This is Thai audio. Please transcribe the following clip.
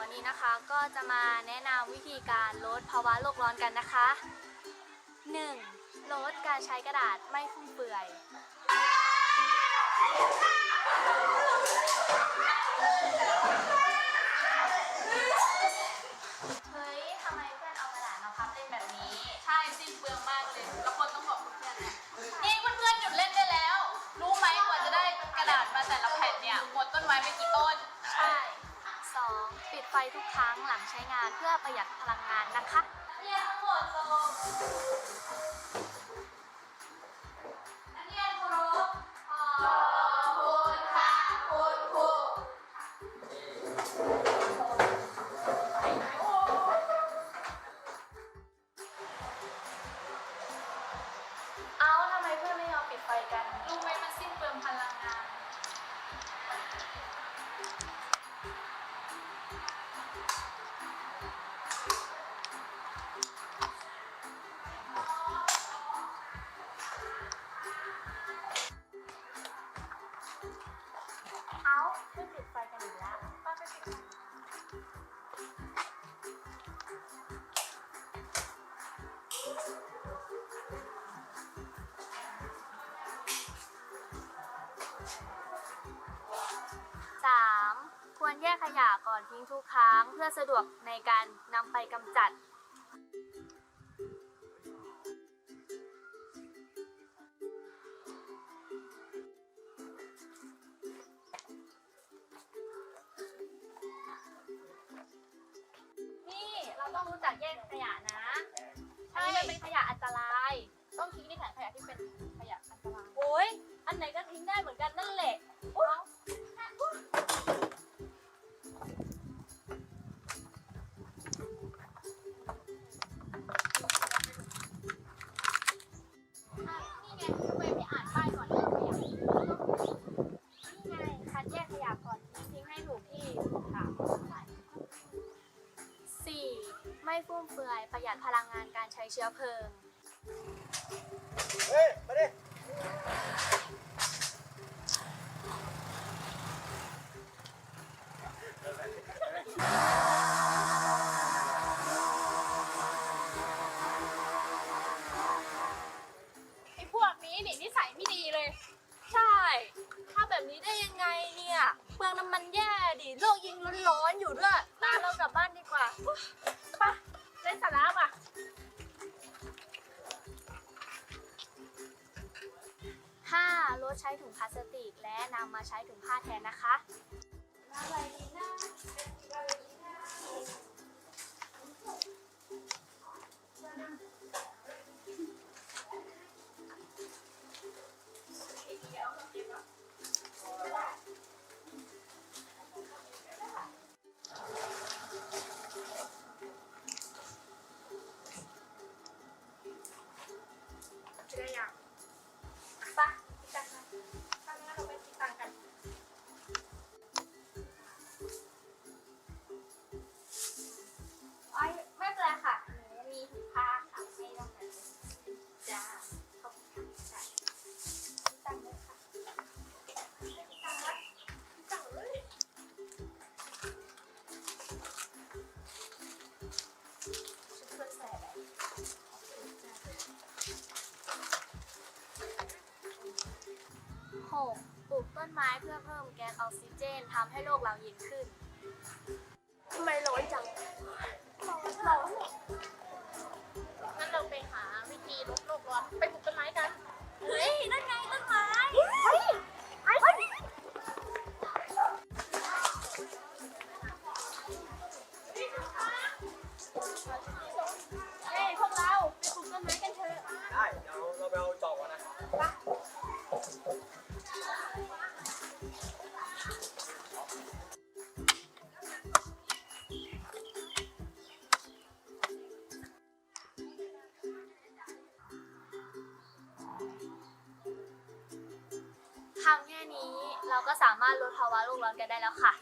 วันนี้นะคะก็จะมาแนะนำวิธีการลดภาวะโลกร้อนกันนะคะ 1. ลดการใช้กระดาษไม่ฟุ่มเฟือย ทุกครั้งหลังใช้งานเพื่อประหยัดพลังงานนะคะเรียนทั้งหมดลงนักเรียนเคารพขอบคุณค่ะคุณครูเอ้าทำไมเพื่อนไม่ยอมปิดไฟกัน รู้ไหมมันสิ้นเปลืองพลังงาน ควรแยกขยะก่อนทิ้งทุกครั้ง เพื่อสะดวกในการนำไปกำจัด นี่เราต้องรู้จักแยกขยะนะอันนี้มันเป็นขยะอันตราย ต้องทิ้งในถังขยะที่เป็นขยะอันตราย โอ้ยอันไหนก็ ไม่ฟุ่มเฟือย ประหยัดพลังงานการใช้เชื้อเพลิง เฮ้ย มาดิ ไอ้พวกนี้นี่นิสัยไม่ดีเลย ใช่ ถ้าแบบนี้ได้ยังไงเนี่ย เปลืองน้ำมันแย่ดิ โลกยิงร้อนๆอยู่ด้วยตาเรากลับบ้านดีกว่า ดใช้ถุงพลาสติก และนำมาใช้ถุงผ้าแทนนะคะจะ ไม้เพื่อเพิ่มแก๊สออกซิเจนทำให้โลกเราเย็นขึ้นทำไมร้อนจังร้อนร้อนงั้นเราไปหาวิธีลดโลกร้อนไปปลูกต้นไม้กัน เฮ้ย นั่นไงต้นไม้เฮ้ยเฮ้เฮ้ยพวกเราไปปลูกต้นไม้กันเถอะ ได้ เดี๋ยวเราไปเอาจอบก่อนนะ ทำแค่นี้เราก็สามารถลดภาวะโลกร้อนกันได้แล้วค่ะ